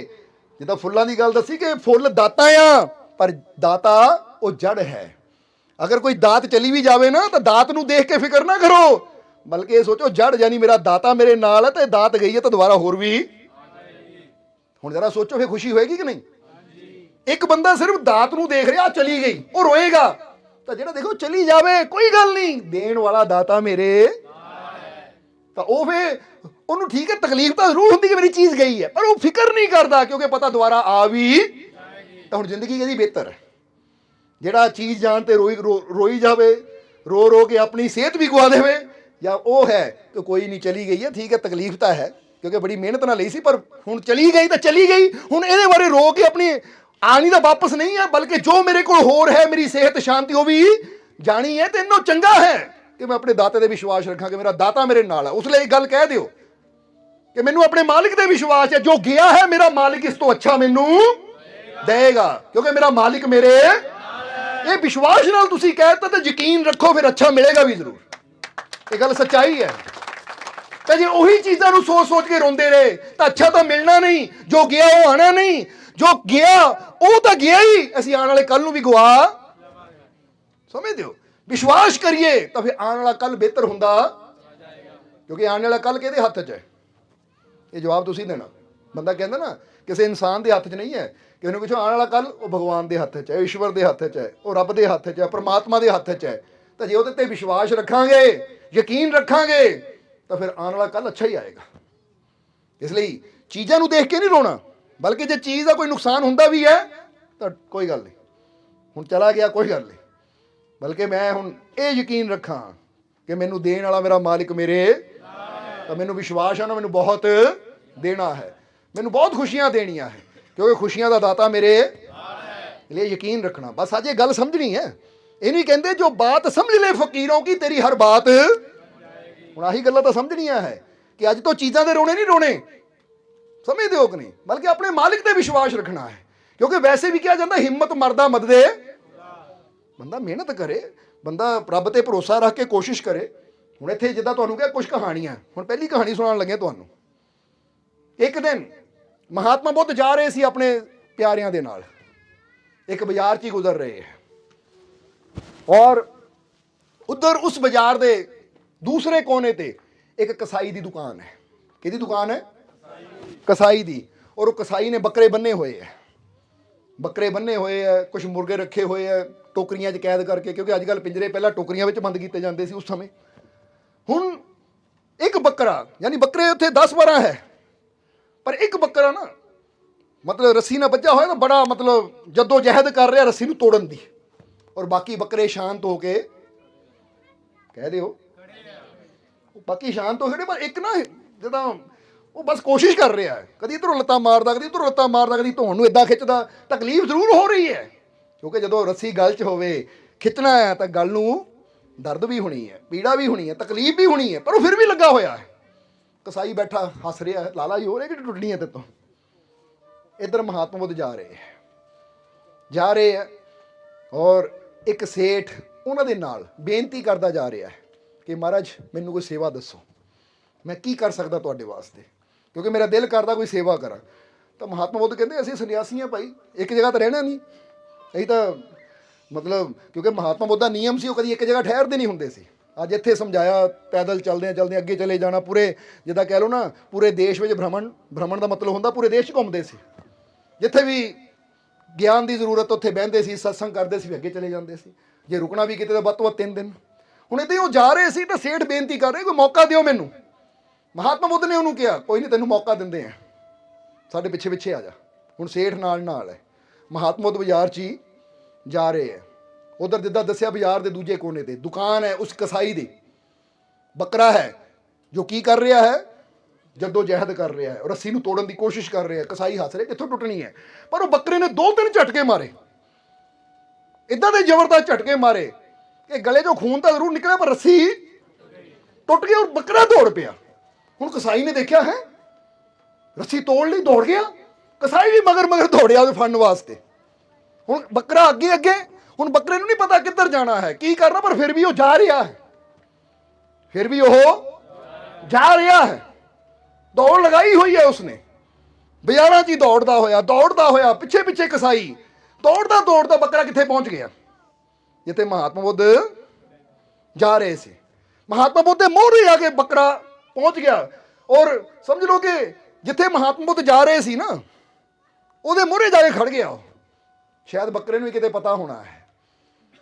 ਜਿੱਦਾਂ ਫੁੱਲਾਂ ਦੀ ਗੱਲ ਦੱਸੀ ਕਿ ਫੁੱਲ ਦਾਤਾ ਆ ਪਰ ਦਾਤਾ ਉਹ ਜੜ ਹੈ। ਅਗਰ ਕੋਈ ਦਾਤ ਚਲੀ ਵੀ ਜਾਵੇ ਨਾ, ਤਾਂ ਦਾਤ ਨੂੰ ਦੇਖ ਕੇ ਫਿਕਰ ਨਾ ਕਰੋ। ਬਲਕਿ ਇਹ ਸੋਚੋ, ਜੜ ਯਾਨੀ ਮੇਰਾ ਦਾਤਾ ਮੇਰੇ ਨਾਲ ਹੈ, ਤੇ ਦਾਤ ਗਈ ਹੈ ਤਾਂ ਦੁਬਾਰਾ ਹੋਰ ਵੀ। ਹੁਣ ਜਰਾ ਸੋਚੋ ਫੇ ਖੁਸ਼ੀ ਹੋਏਗੀ ਕਿ ਨਹੀਂ? ਇੱਕ ਬੰਦਾ ਸਿਰਫ ਦਾਤ ਨੂੰ ਦੇਖ ਰਿਹਾ ਚਲੀ ਗਈ, ਉਹ ਰੋਏਗਾ। ਤਾਂ ਜਿਹੜਾ ਦੇਖੋ, ਚਲੀ ਜਾਵੇ, ਕੋਈ ਗੱਲ ਨਹੀਂ, ਦੇਣ ਵਾਲਾ ਦਾਤਾ ਮੇਰੇ ਤਾਂ ਉਹ ਫੇ ਉਹਨੂੰ ਠੀਕ ਹੈ, ਤਕਲੀਫ ਤਾਂ ਜ਼ਰੂਰ ਹੁੰਦੀ ਕਿ ਮੇਰੀ ਚੀਜ਼ ਗਈ ਹੈ, ਪਰ ਉਹ ਫਿਕਰ ਨਹੀਂ ਕਰਦਾ, ਕਿਉਂਕਿ ਪਤਾ ਦੁਬਾਰਾ ਆ ਵੀ ਤਾਂ ਹੁਣ ਜ਼ਿੰਦਗੀ ਇਹਦੀ ਬਿਹਤਰ ਹੈ। ਜਿਹੜਾ ਚੀਜ਼ ਜਾਣ ਤੇ ਰੋਈ ਰੋ- ਰੋਈ ਜਾਵੇ, ਰੋ ਰੋ ਕੇ ਆਪਣੀ ਸਿਹਤ ਵੀ ਗਵਾ ਦੇਵੇ, ਜਾਂ ਉਹ ਹੈ ਕਿ ਕੋਈ ਨਹੀਂ ਚਲੀ ਗਈ ਹੈ, ਠੀਕ ਹੈ, ਤਕਲੀਫ ਤਾਂ ਹੈ, ਕਿਉਂਕਿ ਬੜੀ ਮਿਹਨਤ ਨਾਲ ਲਈ ਸੀ, ਪਰ ਹੁਣ ਚਲੀ ਗਈ ਤਾਂ ਚਲੀ ਗਈ, ਹੁਣ ਇਹਦੇ ਬਾਰੇ ਰੋ ਕੇ ਆਪਣੀ ਆਣੀ ਤਾਂ ਵਾਪਸ ਨਹੀਂ ਹੈ, ਬਲਕਿ ਜੋ ਮੇਰੇ ਕੋਲ ਹੋਰ ਹੈ, ਮੇਰੀ ਸਿਹਤ ਸ਼ਾਂਤੀ, ਉਹ ਵੀ ਜਾਣੀ ਹੈ ਤੇ ਇੰਨੋਂ ਚੰਗਾ ਹੈ ਕਿ ਮੈਂ ਆਪਣੇ ਦਾਤੇ 'ਤੇ ਵਿਸ਼ਵਾਸ ਰੱਖਾਂ ਕਿ ਮੇਰਾ ਦਾਤਾ ਮੇਰੇ ਨਾਲ ਹੈ ਉਸ ਲਈ ਇਹ ਗੱਲ ਕਹਿ ਦਿਓ ਕਿ ਮੈਨੂੰ ਆਪਣੇ ਮਾਲਿਕ ਤੇ ਵਿਸ਼ਵਾਸ ਹੈ, ਜੋ ਗਿਆ ਹੈ, ਮੇਰਾ ਮਾਲਕ ਇਸ ਤੋਂ ਅੱਛਾ ਮੈਨੂੰ ਦੇਗਾ। ਕਿਉਂਕਿ ਮੇਰਾ ਮਾਲਿਕ ਮੇਰੇ ਇਹ ਵਿਸ਼ਵਾਸ ਨਾਲ ਤੁਸੀਂ ਕਹਿਤਾ ਤੇ ਯਕੀਨ ਰੱਖੋ, ਫਿਰ ਅੱਛਾ ਮਿਲੇਗਾ ਵੀ ਜ਼ਰੂਰ। ਇਹ ਗੱਲ ਸੱਚਾਈ ਹੈ। ਤਾਂ ਜੇ ਉਹੀ ਚੀਜ਼ਾਂ ਨੂੰ ਸੋਚ ਸੋਚ ਕੇ ਰੋਂਦੇ ਰਹੇ, ਤਾਂ ਅੱਛਾ ਤਾਂ ਮਿਲਣਾ ਨਹੀਂ। ਜੋ ਗਿਆ ਉਹ ਆਣਾ ਨਹੀਂ। ਜੋ ਗਿਆ, ਉਹ ਤਾਂ ਗਿਆ ਹੀ। ਅਸੀਂ ਆਉਣ ਵਾਲੇ ਕੱਲ ਨੂੰ ਵੀ ਗਵਾ ਸਮਝਦੇ ਹੋ? ਵਿਸ਼ਵਾਸ ਕਰੀਏ, ਤਾਂ ਫਿਰ ਆਉਣ ਵਾਲਾ ਕੱਲ ਬਿਹਤਰ ਹੁੰਦਾ। ਕਿਉਂਕਿ ਆਉਣ ਵਾਲਾ ਕੱਲ ਕਿਹਦੇ ਹੱਥ 'ਚ ਹੈ? ਇਹ ਜਵਾਬ ਤੁਸੀਂ ਦੇਣਾ। ਬੰਦਾ ਕਹਿੰਦਾ ਨਾ, ਕਿਸੇ ਇਨਸਾਨ ਦੇ ਹੱਥ 'ਚ ਨਹੀਂ ਹੈ। ਕਿਸੇ ਨੂੰ ਪੁੱਛੋ ਆਉਣ ਵਾਲਾ ਕੱਲ ਉਹ ਭਗਵਾਨ ਦੇ ਹੱਥ 'ਚ ਹੈ, ਈਸ਼ਵਰ ਦੇ ਹੱਥ 'ਚ ਹੈ ਉਹ ਰੱਬ ਦੇ ਹੱਥ 'ਚ ਹੈ, ਪਰਮਾਤਮਾ ਦੇ ਹੱਥ 'ਚ ਹੈ। ਤਾਂ ਜੇ ਉਹਦੇ ਤੇ ਵਿਸ਼ਵਾਸ ਰੱਖਾਂਗੇ, ਯਕੀਨ ਰੱਖਾਂਗੇ, ਤਾਂ ਫਿਰ ਆਉਣ ਵਾਲਾ ਕੱਲ ਅੱਛਾ ਹੀ ਆਏਗਾ। ਇਸ ਲਈ ਚੀਜ਼ਾਂ ਨੂੰ ਦੇਖ ਕੇ ਨਹੀਂ ਰੋਣਾ, ਬਲਕਿ ਜੇ ਚੀਜ਼ ਦਾ ਕੋਈ ਨੁਕਸਾਨ ਹੁੰਦਾ ਵੀ ਹੈ, ਤਾਂ ਕੋਈ ਗੱਲ ਨਹੀਂ। ਹੁਣ ਚਲਾ ਗਿਆ, ਕੋਈ ਗੱਲ ਨਹੀਂ। ਬਲਕਿ ਮੈਂ ਹੁਣ ਇਹ ਯਕੀਨ ਰੱਖਾਂ ਕਿ ਮੈਨੂੰ ਦੇਣ ਵਾਲਾ ਮੇਰਾ ਮਾਲਿਕ ਮੇਰੇ, ਤਾਂ ਮੈਨੂੰ ਵਿਸ਼ਵਾਸ ਹੈ ਨਾ ਮੈਨੂੰ ਬਹੁਤ ਦੇਣਾ ਹੈ। ਮੈਨੂੰ ਬਹੁਤ ਖੁਸ਼ੀਆਂ ਦੇਣੀਆਂ ਹੈ। ਕਿਉਂਕਿ ਖੁਸ਼ੀਆਂ ਦਾ ਦਾਤਾ ਮੇਰੇ ਲਈ ਯਕੀਨ ਰੱਖਣਾ। ਬਸ ਅੱਜ ਇਹ ਗੱਲ ਸਮਝਣੀ ਹੈ। ਇਹ ਨਹੀਂ ਕਹਿੰਦੇ ਜੋ ਬਾਤ ਸਮਝ ਲੈ ਫਕੀਰੋਂ ਕੀ ਤੇਰੀ ਹਰ ਬਾਤ। ਹੁਣ ਆਹੀ ਗੱਲਾਂ ਤਾਂ ਸਮਝਣੀਆਂ ਹੈ ਕਿ ਅੱਜ ਤੋਂ ਚੀਜ਼ਾਂ ਦੇ ਰੋਣੇ ਨਹੀਂ ਰੋਣੇ। ਸਮਝਦੇ ਹੋ ਕਿ ਨਹੀਂ? ਬਲਕਿ ਆਪਣੇ ਮਾਲਿਕ ਤੇ ਵਿਸ਼ਵਾਸ ਰੱਖਣਾ ਹੈ। ਕਿਉਂਕਿ ਵੈਸੇ ਵੀ ਕਿਹਾ ਜਾਂਦਾ, ਹਿੰਮਤ ਮਰਦਾ ਮਦਦੇ। ਬੰਦਾ ਮਿਹਨਤ ਕਰੇ। ਬੰਦਾ ਰੱਬ ਤੇ ਭਰੋਸਾ ਰੱਖ ਕੇ ਕੋਸ਼ਿਸ਼ ਕਰੇ। ਹੁਣ ਇੱਥੇ ਜਿੱਦਾਂ ਤੁਹਾਨੂੰ ਕਿਹਾ ਕੁਝ ਕਹਾਣੀਆਂ। ਹੁਣ ਪਹਿਲੀ ਕਹਾਣੀ ਸੁਣਾਉਣ ਲੱਗੇ ਤੁਹਾਨੂੰ। ਇੱਕ ਦਿਨ ਮਹਾਤਮਾ ਬੁੱਧ ਜਾ ਰਹੇ ਸੀ ਆਪਣੇ ਪਿਆਰਿਆਂ ਦੇ ਨਾਲ। ਇੱਕ ਬਾਜ਼ਾਰ 'ਚ ਹੀ ਗੁਜ਼ਰ ਰਹੇ ਹੈ। ਔਰ ਉਧਰ ਉਸ ਬਾਜ਼ਾਰ ਦੇ ਦੂਸਰੇ ਕੋਨੇ ਤੇ ਇੱਕ ਕਸਾਈ ਦੀ ਦੁਕਾਨ ਹੈ। ਕਿਹਦੀ ਦੁਕਾਨ ਹੈ? ਕਸਾਈ ਦੀ। ਔਰ ਉਹ ਕਸਾਈ ਨੇ ਬੱਕਰੇ ਬੰਨੇ ਹੋਏ ਹੈ। ਬੱਕਰੇ ਬੰਨੇ ਹੋਏ ਹੈ ਕੁਝ ਮੁਰਗੇ ਰੱਖੇ ਹੋਏ ਹੈ, ਟੋਕਰੀਆਂ 'ਚ ਕੈਦ ਕਰਕੇ, ਕਿਉਂਕਿ ਅੱਜ ਕੱਲ ਪਿੰਜਰੇ ਪਹਿਲਾਂ ਟੋਕਰੀਆਂ ਵਿੱਚ ਬੰਦ ਕੀਤੇ ਜਾਂਦੇ ਸੀ ਉਸ ਸਮੇਂ। ਹੁਣ ਇੱਕ ਬੱਕਰਾ, ਯਾਨੀ ਬੱਕਰੇ ਉੱਥੇ 10 12 ਹੈ। ਪਰ ਇੱਕ ਬੱਕਰਾ ਨਾ, ਮਤਲਬ ਰੱਸੀ ਨਾਲ ਬੱਝਾ ਹੋਇਆ ਨਾ, ਬੜਾ ਮਤਲਬ ਜਦੋਂ ਜਹਿਦ ਕਰ ਰਿਹਾ ਰੱਸੀ ਨੂੰ ਤੋੜਨ ਦੀ। ਔਰ ਬਾਕੀ ਬੱਕਰੇ ਸ਼ਾਂਤ ਹੋ ਕੇ ਕਹਿ ਦਿਓ। ਬਾਕੀ ਸ਼ਾਂਤ ਹੋ ਖੜੇ ਪਰ ਇੱਕ ਨਾ ਜਦੋਂ ਉਹ ਬਸ ਕੋਸ਼ਿਸ਼ ਕਰ ਰਿਹਾ ਹੈ। ਕਦੀ ਇਧਰੋਂ ਲੱਤਾਂ ਮਾਰਦਾ, ਕਦੀ ਉਧਰੋਂ ਲੱਤਾਂ ਮਾਰਦਾ, ਕਦੀ ਧੋਣ ਨੂੰ ਇਦਾਂ ਖਿੱਚਦਾ, ਤਕਲੀਫ ਜ਼ਰੂਰ ਹੋ ਰਹੀ ਹੈ। ਕਿਉਂਕਿ ਜਦੋਂ ਰੱਸੀ ਗਲ 'ਚ ਹੋਵੇ, ਖਿੱਚਣਾ ਹੈ ਤਾਂ ਗਲ ਨੂੰ ਦਰਦ ਵੀ ਹੋਣੀ ਹੈ, ਪੀੜਾ ਵੀ ਹੋਣੀ ਹੈ, ਤਕਲੀਫ ਵੀ ਹੋਣੀ ਹੈ, ਪਰ ਉਹ ਫਿਰ ਵੀ ਲੱਗਾ ਹੋਇਆ ਹੈ। ਕਸਾਈ ਬੈਠਾ, ਹੱਸ ਰਿਹਾ, ਲਾਲਾ ਜੀ ਹੋ ਰਿਹਾ ਕਿ ਟੁੱਟਣੀ ਹੈ ਤੇਤੋਂ? ਇਧਰ ਮਹਾਤਮਾ ਬੁੱਧ ਜਾ ਰਹੇ ਹੈ। ਜਾ ਰਹੇ ਹੈ ਔਰ ਇੱਕ ਸੇਠ ਉਹਨਾਂ ਦੇ ਨਾਲ ਬੇਨਤੀ ਕਰਦਾ ਜਾ ਰਿਹਾ ਹੈ ਕਿ ਮਹਾਰਾਜ, ਮੈਨੂੰ ਕੋਈ ਸੇਵਾ ਦੱਸੋ। ਮੈਂ ਕੀ ਕਰ ਸਕਦਾ ਤੁਹਾਡੇ ਵਾਸਤੇ? ਕਿਉਂਕਿ ਮੇਰਾ ਦਿਲ ਕਰਦਾ ਕੋਈ ਸੇਵਾ ਕਰਾਂ। ਤਾਂ ਮਹਾਤਮਾ ਬੁੱਧ ਕਹਿੰਦੇ, ਅਸੀਂ ਸੰਨਿਆਸੀ ਹਾਂ ਭਾਈ, ਇੱਕ ਜਗ੍ਹਾ ਤੇ ਰਹਿਣਾ ਨਹੀਂ। ਅਸੀਂ ਤਾਂ ਮਤਲਬ, ਕਿਉਂਕਿ ਮਹਾਤਮਾ ਬੁੱਧ ਦਾ ਨਿਯਮ ਸੀ, ਉਹ ਕਦੀ ਇੱਕ ਜਗ੍ਹਾ ਠਹਿਰਦੇ ਨਹੀਂ ਹੁੰਦੇ ਸੀ। ਅੱਜ ਇੱਥੇ ਸਮਝਾਇਆ, ਪੈਦਲ ਚੱਲਦੇ ਆ ਚੱਲਦੇ ਅੱਗੇ ਚਲੇ ਜਾਣਾ ਪੂਰੇ, ਜਿੱਦਾਂ ਕਹਿ ਲਓ ਨਾ, ਪੂਰੇ ਦੇਸ਼ ਵਿੱਚ ਭ੍ਰਮਣ ਭ੍ਰਮਣ ਦਾ ਮਤਲਬ ਹੁੰਦਾ, ਪੂਰੇ ਦੇਸ਼ 'ਚ ਘੁੰਮਦੇ ਸੀ। ਜਿੱਥੇ ਵੀ ਗਿਆਨ ਦੀ ਜ਼ਰੂਰਤ, ਉੱਥੇ ਬਹਿੰਦੇ ਸੀ ਸਤਸੰਗ ਕਰਦੇ ਸੀ, ਵੀ ਅੱਗੇ ਚਲੇ ਜਾਂਦੇ ਸੀ। ਜੇ ਰੁਕਣਾ ਵੀ ਕਿਤੇ ਤਾਂ ਵੱਧ ਤੋਂ ਵੱਧ ਤਿੰਨ ਦਿਨ। ਹੁਣ ਇੱਥੇ ਉਹ ਜਾ ਰਹੇ ਸੀ ਤਾਂ ਸੇਠ ਬੇਨਤੀ ਕਰ ਰਹੇ, ਕੋਈ ਮੌਕਾ ਦਿਓ ਮੈਨੂੰ। ਮਹਾਤਮਾ ਬੁੱਧ ਨੇ ਉਹਨੂੰ ਕਿਹਾ, ਕੋਈ ਨਹੀਂ ਤੈਨੂੰ ਮੌਕਾ ਦਿੰਦੇ ਆ। ਸਾਡੇ ਪਿੱਛੇ ਪਿੱਛੇ ਆ ਜਾ। ਹੁਣ ਸੇਠ ਨਾਲ ਨਾਲ ਹੈ। ਮਹਾਤਮਾ ਬੁੱਧ ਬਾਜ਼ਾਰ 'ਚ ਹੀ ਜਾ ਰਹੇ ਹੈ ਉਧਰ ਜਿੱਦਾਂ ਦੱਸਿਆ ਬਾਜ਼ਾਰ ਦੇ ਦੂਜੇ ਕੋਨੇ ਤੇ, ਦੁਕਾਨ ਹੈ ਉਸ ਕਸਾਈ ਦੀ। ਬੱਕਰਾ ਹੈ, ਜੋ ਕੀ ਕਰ ਰਿਹਾ ਹੈ? ਜਦੋਂ ਜਹਿਦ ਕਰ ਰਿਹਾ ਹੈ, ਰੱਸੀ ਨੂੰ ਤੋੜਨ ਦੀ ਕੋਸ਼ਿਸ਼ ਕਰ ਰਿਹਾ ਹੈ, ਕਸਾਈ ਹੱਸ ਰਿਹਾ ਕਿੱਥੋਂ ਟੁੱਟਣੀ ਹੈ। ਪਰ ਉਹ ਬੱਕਰੇ ਨੇ ਦੋ ਤਿੰਨ ਝਟਕੇ ਮਾਰੇ। ਇਦਾਂ ਦੇ ਜ਼ਬਰਦਸਤ ਝਟਕੇ ਮਾਰੇ ਕਿ ਗਲੇ 'ਚੋਂ ਖੂਨ ਤਾਂ ਜ਼ਰੂਰ ਨਿਕਲਿਆ, ਪਰ ਰੱਸੀ ਟੁੱਟ ਗਈ ਔਰ ਬੱਕਰਾ ਦੌੜ ਪਿਆ। ਹੁਣ ਕਸਾਈ ਨੇ ਦੇਖਿਆ, ਹੈ? ਰੱਸੀ ਤੋੜ ਲਈ ਦੌੜ ਗਿਆ। ਕਸਾਈ ਵੀ ਮਗਰ ਮਗਰ ਦੌੜਿਆ ਉਹਦੇ ਫੜਨ ਵਾਸਤੇ। ਹੁਣ ਬੱਕਰਾ ਅੱਗੇ ਅੱਗੇ ਹੁਣ ਬੱਕਰੇ ਨੂੰ ਨਹੀਂ ਪਤਾ ਕਿੱਧਰ ਜਾਣਾ ਹੈ, ਕੀ ਕਰਨਾ, ਪਰ ਫਿਰ ਵੀ ਉਹ ਜਾ ਰਿਹਾ ਹੈ। ਫਿਰ ਵੀ ਉਹ ਜਾ ਰਿਹਾ ਹੈ। ਦੌੜ ਲਗਾਈ ਹੋਈ ਹੈ ਉਸਨੇ। ਬਾਜ਼ਾਰਾਂ 'ਚ ਹੀ ਦੌੜਦਾ ਹੋਇਆ ਦੌੜਦਾ ਹੋਇਆ ਪਿੱਛੇ ਪਿੱਛੇ ਕਸਾਈ। ਦੌੜਦਾ ਦੌੜਦਾ ਬੱਕਰਾ ਕਿੱਥੇ ਪਹੁੰਚ ਗਿਆ? ਜਿੱਥੇ ਮਹਾਤਮਾ ਬੁੱਧ ਜਾ ਰਹੇ ਸੀ। ਮਹਾਤਮਾ ਬੁੱਧ ਦੇ ਮੋਹਰੇ ਆ ਕੇ ਬੱਕਰਾ ਪਹੁੰਚ ਗਿਆ। ਔਰ ਸਮਝ ਲਓ ਕਿ ਜਿੱਥੇ ਮਹਾਤਮਾ ਬੁੱਧ ਜਾ ਰਹੇ ਸੀ ਨਾ, ਉਹਦੇ ਮੋਹਰੇ ਜਾ ਕੇ ਖੜ ਗਿਆ ਉਹ। ਸ਼ਾਇਦ ਬੱਕਰੇ ਨੂੰ ਵੀ ਕਿਤੇ ਪਤਾ ਹੋਣਾ ਹੈ।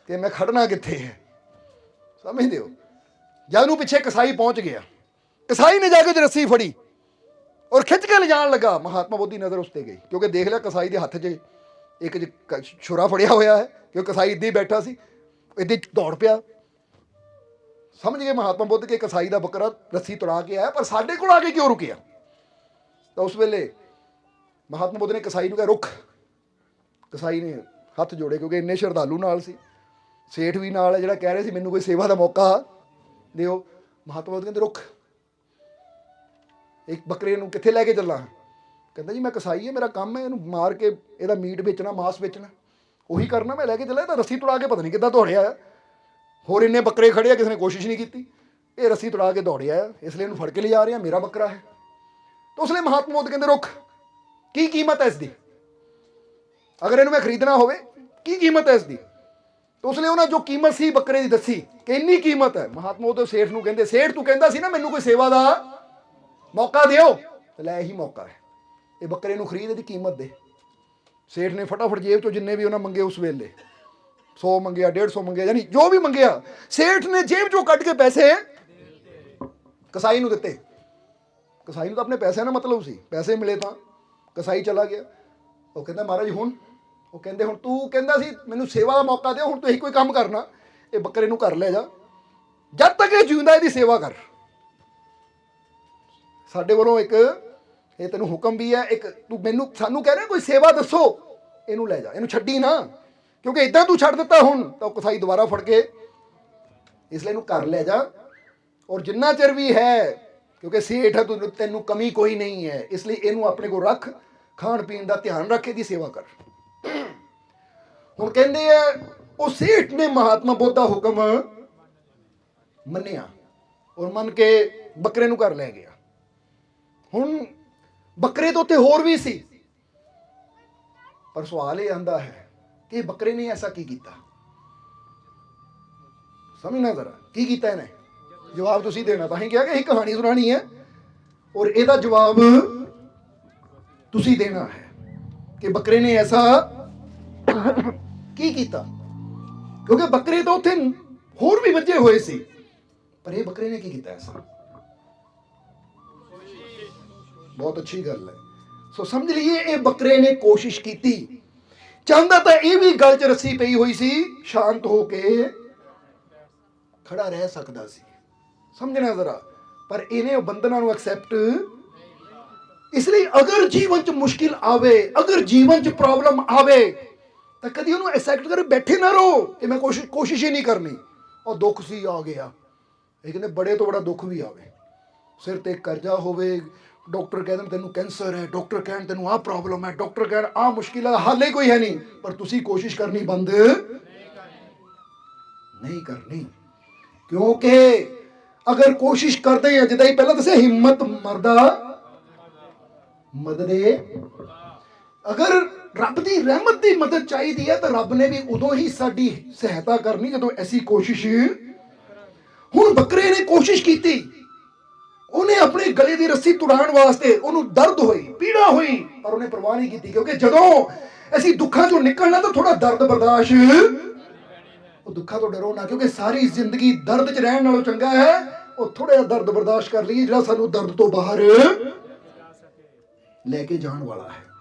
ਕਿ ਮੈਂ ਖੜਨਾ ਕਿੱਥੇ ਹੈ? ਸਮਝਦੇ ਹੋ ਜਦ ਨੂੰ ਪਿੱਛੇ ਕਸਾਈ ਪਹੁੰਚ ਗਿਆ। ਕਸਾਈ ਨੇ ਜਾ ਕੇ ਰੱਸੀ ਫੜੀ ਔਰ ਖਿੱਚ ਕੇ ਲਿਜਾਣ ਲੱਗਾ। ਮਹਾਤਮਾ ਬੁੱਧ ਦੀ ਨਜ਼ਰ ਉਸ ਤੇ ਗਈ। ਕਿਉਂਕਿ ਦੇਖ ਲਿਆ ਕਸਾਈ ਦੇ ਹੱਥ 'ਚ ਇੱਕ ਜ- ਕ- ਛੁਰਾ ਫੜਿਆ ਹੋਇਆ ਹੈ। ਕਿਉਂਕਿ ਕਸਾਈ ਇੱਦਾਂ ਹੀ ਬੈਠਾ ਸੀ। ਇੱਦਾਂ ਦੌੜ ਪਿਆ। ਸਮਝ ਗਏ ਮਹਾਤਮਾ ਬੁੱਧ ਕਿ ਕਸਾਈ ਦਾ ਬੱਕਰਾ ਰੱਸੀ ਤੁੜਾ ਕੇ ਆਇਆ, ਪਰ ਸਾਡੇ ਕੋਲ ਆ ਕੇ ਕਿਉਂ ਰੁਕਿਆ? ਤਾਂ ਉਸ ਵੇਲੇ ਮਹਾਤਮਾ ਬੁੱਧ ਨੇ ਕਸਾਈ ਨੂੰ ਕਿਹਾ ਰੁਕ ਕਸਾਈ ਨੇ ਹੱਥ ਜੋੜੇ ਕਿਉਂਕਿ ਇੰਨੇ ਸ਼ਰਧਾਲੂ ਨਾਲ ਸੀ। ਸੇਠ ਵੀ ਨਾਲ ਹੈ ਜਿਹੜਾ ਕਹਿ ਰਿਹਾ ਸੀ ਮੈਨੂੰ ਕੋਈ ਸੇਵਾ ਦਾ ਮੌਕਾ ਦਿਓ। ਮਹਾਤਮਾ ਕਹਿੰਦੇ ਰੁਕ ਇੱਕ ਬੱਕਰੇ ਨੂੰ ਕਿੱਥੇ ਲੈ ਕੇ ਚੱਲਾਂ? ਕਹਿੰਦਾ ਜੀ, ਮੈਂ ਕਸਾਈ ਹੈ ਮੇਰਾ ਕੰਮ ਹੈ, ਇਹਨੂੰ ਮਾਰ ਕੇ ਇਹਦਾ ਮੀਟ ਵੇਚਣਾ, ਮਾਸ ਵੇਚਣਾ। ਉਹੀ ਕਰਨਾ, ਮੈਂ ਲੈ ਕੇ ਚੱਲਿਆ ਇਹ ਤਾਂ ਰੱਸੀ ਤੁੜਾ ਕੇ ਪਤਾ ਨਹੀਂ ਕਿੱਦਾਂ ਦੌੜਿਆ ਆ। ਹੋਰ ਇੰਨੇ ਬੱਕਰੇ ਖੜੇ ਆ, ਕਿਸੇ ਨੇ ਕੋਸ਼ਿਸ਼ ਨਹੀਂ ਕੀਤੀ। ਇਹ ਰੱਸੀ ਤੁੜਾ ਕੇ ਦੌੜਿਆ ਆ, ਇਸ ਲਈ ਇਹਨੂੰ ਫੜ ਕੇ ਲਿਜਾ ਰਿਹਾ, ਮੇਰਾ ਬੱਕਰਾ ਹੈ। ਤਾਂ ਉਸ ਲਈ ਮਹਾਤਮਾ ਬੁੱਧ ਕਹਿੰਦੇ ਰੁਕ ਕੀ ਕੀਮਤ ਹੈ ਇਸ ਦੀ? ਅਗਰ ਇਹਨੂੰ ਮੈਂ ਖਰੀਦਣਾ ਹੋਵੇ, ਕੀ ਕੀਮਤ ਹੈ ਇਸ ਦੀ? ਤਾਂ ਉਸ ਲਈ ਉਹਨਾਂ ਜੋ ਕੀਮਤ ਸੀ ਬੱਕਰੇ ਦੀ ਦੱਸੀ ਕਿ ਇੰਨੀ ਕੀਮਤ ਹੈ। ਮਹਾਤਮਾ ਬੁੱਧ ਸੇਠ ਨੂੰ ਕਹਿੰਦੇ, ਸੇਠ, ਤੂੰ ਕਹਿੰਦਾ ਸੀ ਨਾ ਮੈਨੂੰ ਕੋਈ ਸੇਵਾ ਦਾ ਮੌਕਾ ਦਿਓ? ਤੇ ਲੈ ਇਹੀ ਮੌਕਾ ਹੈ। ਇਹ ਬੱਕਰੇ ਨੂੰ ਖਰੀਦ, ਇਹਦੀ ਕੀਮਤ ਦੇ। ਸੇਠ ਨੇ ਫਟਾਫਟ ਜੇਬ ਚੋਂ ਜਿੰਨੇ ਵੀ ਉਹਨਾਂ ਮੰਗੇ ਉਸ ਵੇਲੇ। 100 ਮੰਗਿਆ 150 ਮੰਗਿਆ, ਯਾਨੀ ਜੋ ਵੀ ਮੰਗਿਆ, ਸੇਠ ਨੇ ਜੇਬ ਚੋਂ ਕੱਢ ਕੇ ਪੈਸੇ ਕਸਾਈ ਨੂੰ ਦਿੱਤੇ। ਕਸਾਈ ਨੂੰ ਤਾਂ ਆਪਣੇ ਪੈਸਿਆਂ ਨਾਲ ਮਤਲਬ ਸੀ। ਪੈਸੇ ਮਿਲੇ ਤਾਂ ਕਸਾਈ ਚਲਾ ਗਿਆ। ਉਹ ਕਹਿੰਦਾ, ਮਹਾਰਾਜ, ਹੁਣ ਉਹ ਕਹਿੰਦੇ ਹੁਣ ਤੂੰ ਕਹਿੰਦਾ ਸੀ, ਮੈਨੂੰ ਸੇਵਾ ਦਾ ਮੌਕਾ ਦਿਓ, ਹੁਣ ਤੁਸੀਂ ਕੋਈ ਕੰਮ ਕਰਨਾ, ਇਹ ਬੱਕਰੇ ਨੂੰ ਘਰ ਲੈ ਜਾ। ਜਦ ਤੱਕ ਇਹ ਜਿਉਂਦਾ, ਇਹਦੀ ਸੇਵਾ ਕਰ। ਸਾਡੇ ਵੱਲੋਂ ਇੱਕ, ਇਹ ਤੈਨੂੰ ਹੁਕਮ ਵੀ ਹੈ, ਇੱਕ ਤੂੰ ਮੈਨੂੰ, ਸਾਨੂੰ ਕਹਿ ਰਿਹਾ, ਕੋਈ ਸੇਵਾ ਦੱਸੋ, ਇਹਨੂੰ ਲੈ ਜਾ, ਇਹਨੂੰ ਛੱਡੀ ਨਾ। ਕਿਉਂਕਿ ਇਦਾਂ ਤੂੰ ਛੱਡ ਦਿੱਤਾ ਹੁਣ, ਤਾਂ ਉਹ ਕਸਾਈ ਦੁਬਾਰਾ ਫੜ ਕੇ, ਇਸ ਲਈ ਇਹਨੂੰ ਘਰ ਲੈ ਜਾ। ਔਰ ਜਿੰਨਾ ਚਿਰ ਵੀ ਹੈ, ਕਿਉਂਕਿ ਸੇਠ ਹੈ ਤੂੰ, ਤੈਨੂੰ ਕਮੀ ਕੋਈ ਨਹੀਂ ਹੈ, ਇਸ ਲਈ ਇਹਨੂੰ ਆਪਣੇ ਕੋਲ ਰੱਖ ਖਾਣ ਪੀਣ ਦਾ ਧਿਆਨ ਰੱਖ, ਇਹਦੀ ਸੇਵਾ ਕਰ। ਹੁਣ ਕਹਿੰਦੇ ਆ, ਉਹ ਸੇਠ ਨੇ ਮਹਾਤਮਾ ਬੁੱਧ ਦਾ ਹੁਕਮ ਮੰਨਿਆ ਔਰ ਮੰਨ ਕੇ ਬੱਕਰੇ ਨੂੰ ਘਰ ਲੈ ਗਿਆ। ਹੁਣ ਬੱਕਰੇ ਤੋਂ ਉੱਤੇ ਹੋਰ ਵੀ ਸੀ। ਪਰ ਸਵਾਲ ਇਹ ਆਂਦਾ ਹੈ ਕਿ ਬੱਕਰੇ ਨੇ ਐਸਾ ਕੀ ਕੀਤਾ? ਸਮਝਣਾ ਜ਼ਰਾ, ਕੀ ਕੀਤਾ ਇਹਨੇ? ਜਵਾਬ ਤੁਸੀਂ ਦੇਣਾ, ਤਾਂ ਹੀ ਕਿਹਾ ਕਿ ਇਹ ਕਹਾਣੀ ਸੁਣਾਣੀ ਹੈ। ਔਰ ਇਹਦਾ ਜਵਾਬ ਤੁਸੀਂ ਦੇਣਾ ਹੈ ਕਿ ਬੱਕਰੇ ਨੇ ਐਸਾ ਕੀ ਕੀਤਾ? ਕਿਉਂਕਿ ਬੱਕਰੇ ਤਾਂ ਉੱਥੇ ਹੋਰ ਵੀ ਵੱਜੇ ਹੋਏ ਸੀ। ਪਰ ਇਹ ਬੱਕਰੇ ਨੇ ਕੀ ਕੀਤਾ ਐਸਾ? ਬਹੁਤ ਅੱਛੀ ਗੱਲ ਹੈ। ਸੋ ਸਮਝ ਲਈਏ, ਇਹ ਬੱਕਰੇ ਨੇ ਕੋਸ਼ਿਸ਼ ਕੀਤੀ। ਚਾਹੁੰਦਾ ਤਾਂ ਇਹ ਵੀ ਗੱਲ 'ਚ ਰੱਸੀ ਪਈ ਹੋਈ ਸੀ, ਸ਼ਾਂਤ ਹੋ ਕੇ ਖੜਾ ਰਹਿ ਸਕਦਾ ਸੀ। ਸਮਝਣਾ ਜ਼ਰਾ, ਪਰ ਇਹਨੇ ਉਹ ਬੰਧਨਾਂ ਨੂੰ ਐਕਸੈਪਟ ਇਸ ਲਈ ਅਗਰ ਜੀਵਨ 'ਚ ਮੁਸ਼ਕਿਲ ਆਵੇ, ਅਗਰ ਜੀਵਨ 'ਚ ਪ੍ਰੋਬਲਮ ਆਵੇ ਤਾਂ ਕਦੀ ਉਹਨੂੰ ਐਕਸੈਪਟ ਕਰ, ਬੈਠੇ ਨਾ ਰਹੋ ਕਿ ਮੈਂ ਕੋਸ਼ਿਸ਼ ਕੋਸ਼ਿਸ਼ ਹੀ ਨਹੀਂ ਕਰਨੀ। ਉਹ ਦੁੱਖ ਸੀ, ਆ ਗਿਆ। ਇਹ ਕਹਿੰਦੇ, ਬੜੇ ਤੋਂ ਬੜਾ ਦੁੱਖ ਵੀ ਆਵੇ। ਸਿਰ ਤੇ ਕਰਜ਼ਾ ਹੋਵੇ, ਡਾਕਟਰ ਕਹਿੰਦੇ ਤੈਨੂੰ ਕੈਂਸਰ ਹੈ। ਡਾਕਟਰ ਕਹਿਣ, ਤੈਨੂੰ ਆਹ ਪ੍ਰੋਬਲਮ ਹੈ। ਡਾਕਟਰ ਕਹਿਣ, ਆਹ ਮੁਸ਼ਕਿਲ ਹੈ ਹੱਲ ਹੀ ਕੋਈ ਹੈ ਨਹੀਂ। ਪਰ ਤੁਸੀਂ ਕੋਸ਼ਿਸ਼ ਕਰਨੀ ਬੰਦ ਨਹੀਂ ਕਰਨੀ। ਕਿਉਂਕਿ ਅਗਰ ਕੋਸ਼ਿਸ਼ ਕਰਦੇ ਆ ਜਿੱਦਾਂ ਹੀ ਪਹਿਲਾਂ ਦੱਸਿਆ, ਹਿੰਮਤ ਮਰਦਾ ਮਦਦੇ ਅਗਰ ਰੱਬ ਦੀ ਰਹਿਮਤ ਦੀ ਮਦਦ ਚਾਹੀਦੀ ਹੈ, ਤਾਂ ਰੱਬ ਨੇ ਵੀ ਉਦੋਂ ਹੀ ਸਾਡੀ ਸਹਾਇਤਾ ਕਰਨੀ, ਜਦੋਂ ਐਸੀ ਕੋਸ਼ਿਸ਼ ਹੁਣ ਬੱਕਰੇ ਨੇ ਕੋਸ਼ਿਸ਼ ਕੀਤੀ। ਉਹਨੇ ਆਪਣੇ ਗਲੇ ਦੀ ਰੱਸੀ ਤੁੜਾਉਣ ਵਾਸਤੇ ਉਹਨੂੰ ਦਰਦ ਹੋਈ, ਪੀੜਾ ਹੋਈ, ਪਰ ਉਹਨੇ ਪਰਵਾਹ ਨਹੀਂ ਕੀਤੀ, ਕਿਉਂਕਿ ਜਦੋਂ ਅਸੀਂ ਦੁੱਖਾਂ ਚੋਂ ਨਿਕਲਣਾ, ਤਾਂ ਥੋੜਾ ਦਰਦ ਬਰਦਾਸ਼ਤ, ਉਹ ਦੁੱਖਾਂ ਤੋਂ ਡਰੋ ਨਾ, ਕਿਉਂਕਿ ਸਾਰੀ ਜ਼ਿੰਦਗੀ ਦਰਦ 'ਚ ਰਹਿਣ ਨਾਲੋਂ ਚੰਗਾ ਹੈ, ਉਹ ਥੋੜਾ ਜਿਹਾ ਦਰਦ ਬਰਦਾਸ਼ਤ ਕਰ ਲਈਏ, ਜਿਹੜਾ ਸਾਨੂੰ ਦਰਦ ਤੋਂ ਬਾਹਰ ਲੈ ਕੇ ਜਾਣ ਵਾਲਾ ਹੈ।